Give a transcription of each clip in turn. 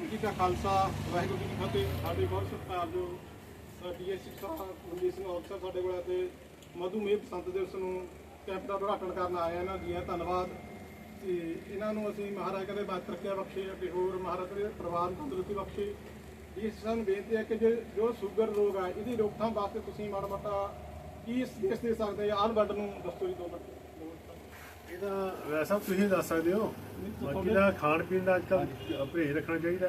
ਜੀ ਕਾ ਖਾਲਸਾ, ਵਾਹਿਗੁਰੂ ਜੀ ਕੀ ਫਤਿਹ। ਸਾਡੇ ਬਹੁਤ ਸਤਿਕਾਰ ਜੋ ਡੀਐਸਸੀ ਸਾਹਿਬ ਮਨਜੀਤ ਸਿੰਘ ਅਫਸਰ ਸਾਡੇ ਕੋਲ ਤੇ ਮਧੂਮੇਹ ਬਸੰਤ ਦਿਵਸ ਨੂੰ ਕੈਂਪ ਦਾ ਉਦਘਾਟਨ ਕਰਨ ਆਏ ਆ। ਇਹਨਾਂ ਦੀਆਂ ਧੰਨਵਾਦ। ਤੇ ਇਹਨਾਂ ਨੂੰ ਅਸੀਂ ਮਹਾਰਾਜ ਕਹਿੰਦੇ ਬਾਤ ਬਖਸ਼ੇ ਅਤੇ ਹੋਰ ਮਹਾਰਾਜ ਦੇ ਪਰਿਵਾਰ ਨੂੰ ਤੰਦਰੁਸਤੀ ਬਖਸ਼ੇ। ਡੀਐਸਸੀ ਸਾਨੂੰ ਬੇਨਤੀ ਹੈ ਕਿ ਜੋ ਜੋ ਸ਼ੂਗਰ ਰੋਗ ਹੈ ਇਹਦੀ ਰੋਕਥਾਮ ਵਾਸਤੇ ਤੁਸੀਂ ਮਾੜਾ ਮੋਟਾ ਕੀ ਸੰਦੇਸ਼ ਦੇ ਸਕਦੇ ਆ? ਆਲ ਵਰਡ ਨੂੰ ਦੱਸੋ ਜੀ ਦੋ ਮਿੰਟ। ਇਹਦਾ ਵੈਸਾ ਤੁਸੀਂ ਦੱਸ ਸਕਦੇ ਹੋ ਬਾਕੀ ਦਾ ਖਾਣ ਪੀਣ ਦਾ ਅੱਜਕੱਲ ਪਰਹੇਜ਼ ਰੱਖਣਾ ਚਾਹੀਦਾ।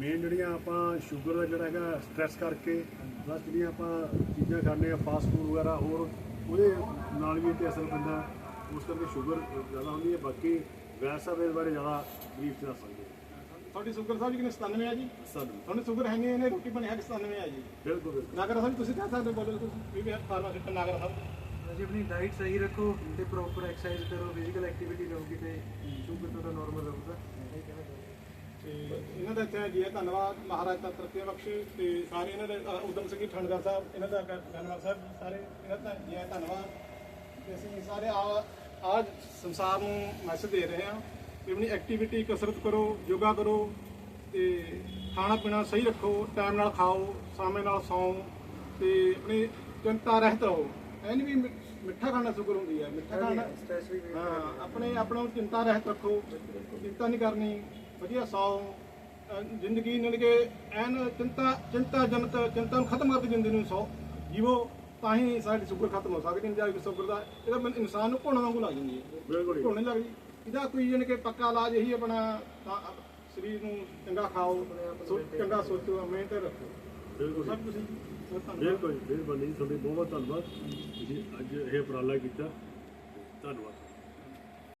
ਮੇਨ ਜਿਹੜੀਆਂ ਆਪਾਂ ਸ਼ੂਗਰ ਦਾ ਜਿਹੜਾ ਹੈਗਾ ਸਟ੍ਰੈਸ ਕਰਕੇ ਬਸ ਜਿਹੜੀਆਂ ਆਪਾਂ ਚੀਜ਼ਾਂ ਖਾਂਦੇ ਆ ਫਾਸਟ ਫੂਡ ਵਗੈਰਾ ਹੋਰ ਉਹਦੇ ਨਾਲ ਵੀ ਤੇ ਅਸਰ ਪੈਂਦਾ। ਉਸ ਕਰਕੇ ਸ਼ੂਗਰ ਜ਼ਿਆਦਾ ਹੁੰਦੀ ਹੈ ਬਾਕੀ ਵੈਸਾ ਦੇ ਬਾਰੇ ਜ਼ਿਆਦਾ ਬਰੀਫ ਦੱਸ ਸਕਦੇ ਤੁਹਾਡੀ ਸ਼ੂਗਰ ਸਾਹਿਬ ਜੀ ਕਿੰਨੇ 97 ਆ ਜੀ? ਸਾਨੂੰ ਤੁਹਾਨੂੰ ਸ਼ੂਗਰ ਹੈ ਨਹੀਂ ਇਹਨੇ ਰੋਟੀ ਬਣੀ ਹੈ ਕਿ 97 ਆ ਜੀ। ਬਿਲਕੁਲ ਬਿਲਕੁਲ। ਨਾਗਰਾ ਸਾਹਿਬ ਤੁਸੀਂ ਕਹਿ ਸਕਦੇ ਬੋਲੋ ਤੁਸੀਂ ਵੀ ਫਾਰਮਾਸਿਸਟ ਨਾਗਰਾ ਸਾਹਿਬ। ਤੁਸੀਂ ਆਪਣੀ ਡਾਈਟ ਸਹੀ ਰੱਖੋ ਤੇ ਪ੍ਰੋਪਰ ਐਕਸਰਸਾਈਜ਼ ਕਰੋ ਫਿਜ਼ੀਕਲ ਐਕਟੀਵਿਟੀ ਰਹੂਗੀ ਤੇ ਸ਼ੂਗਰ ਤੁਹਾਡਾ ਨਾਰਮਲ ਰਹੂਗਾ। ਇਹ ਤੇ ਇਹਨਾਂ ਦਾ ਇੱਥੇ ਜੀ ਹੈ ਧੰਨਵਾਦ ਮਹਾਰਾਜ ਦਾ ਤਰੱਕੀ ਬਖਸ਼ੇ ਤੇ ਸਾਰੇ ਇਹਨਾਂ ਦੇ ਅ, ਉਦਮ ਸਿੰਘ ਜੀ ਠੰਡਗਰ ਸਾਹਿਬ ਇਹਨਾਂ ਦਾ ਧੰਨਵਾਦ ਸਾਹਿਬ ਸਾਰੇ ਇਹਨਾਂ ਦਾ ਜੀ ਹੈ ਧੰਨਵਾਦ। ਤੇ ਅਸੀਂ ਸਾਰੇ ਆ ਆਜ ਸੰਸਾਰ ਨੂੰ ਮੈਸੇਜ ਦੇ ਰਹੇ ਹਾਂ ਕਿ ਆਪਣੀ ਐਕਟੀਵਿਟੀ ਕਸਰਤ ਕਰੋ ਯੋਗਾ ਕਰੋ ਤੇ ਖਾਣਾ ਪੀਣਾ ਸਹੀ ਰੱਖੋ ਟਾਈਮ ਨਾਲ ਖਾਓ ਸਮੇਂ ਨਾਲ ਸੌਂ ਤੇ ਆਪਣੀ ਚਿੰਤਾ ਰਹਿਤ ਰਹੋ। ਨਹੀਂ ਵੀ ਮਿ- ਮਿੱਠਾ ਖਾਣਾ ਸ਼ੁਗਰ ਹੁੰਦੀ ਹੈ ਮਿੱਠਾ ਖਾਣਾ। ਸਟ੍ਰੈਸ ਵੀ ਹਾਂ ਆਪਣੇ ਆਪਣਾ ਚਿੰਤਾ ਰਹਿਤ ਰੱਖੋ ਚਿੰਤਾ ਨਹੀਂ ਕਰਨੀ ਵਧੀਆ ਸੌ ਜ਼ਿੰਦਗੀ ਨਾਲ ਕੇ ਐਨ ਚਿੰਤਾ ਚਿੰਤਾ ਜਨਤ ਚਿੰਤਾ ਨੂੰ ਖਤਮ ਕਰਕੇ ਜ਼ਿੰਦਗੀ ਨੂੰ ਸੌ। ਜੀਵੋ ਤਾਂ ਹੀ ਸਾਡੀ ਸ਼ੂਗਰ ਖਤਮ ਹੋ ਸਕਦੀ ਨਹੀਂ ਜਾਂ ਸ਼ੂਗਰ ਦਾ ਇਹਦਾ ਮਨ- ਇਨਸਾਨ ਨੂੰ ਘੁਣ ਵਾਂਗੂ ਲੱਗ ਜਾਂਦੀ ਹੈ। ਬਿਲਕੁਲ ਹੀ। ਘੁਣ ਲੱਗਦੀ। ਇਹਦਾ ਕੋਈ ਜਾਣੀ ਕਿ ਪੱਕਾ ਇਲਾਜ ਇਹੀ ਆਪਣਾ ਤਾਂ ਸਰੀਰ ਨੂੰ ਚੰਗਾ ਖਾਓ ਸੋ- ਚੰਗਾ ਸੋਚੋ ਮਿਹਨਤ ਰੱਖੋ। ਬਿਲਕੁਲ ਸਭ ਬਿਲਕੁਲ ਬਿਲਕੁਲ ਜੀ ਤੁਹਾਡੀ ਬਹੁਤ ਬਹੁਤ ਧੰਨਵਾਦ। ਤੁਸੀਂ ਅੱਜ ਇਹ ਉਪਰਾਲਾ ਕੀਤਾ। ਧੰਨਵਾਦ।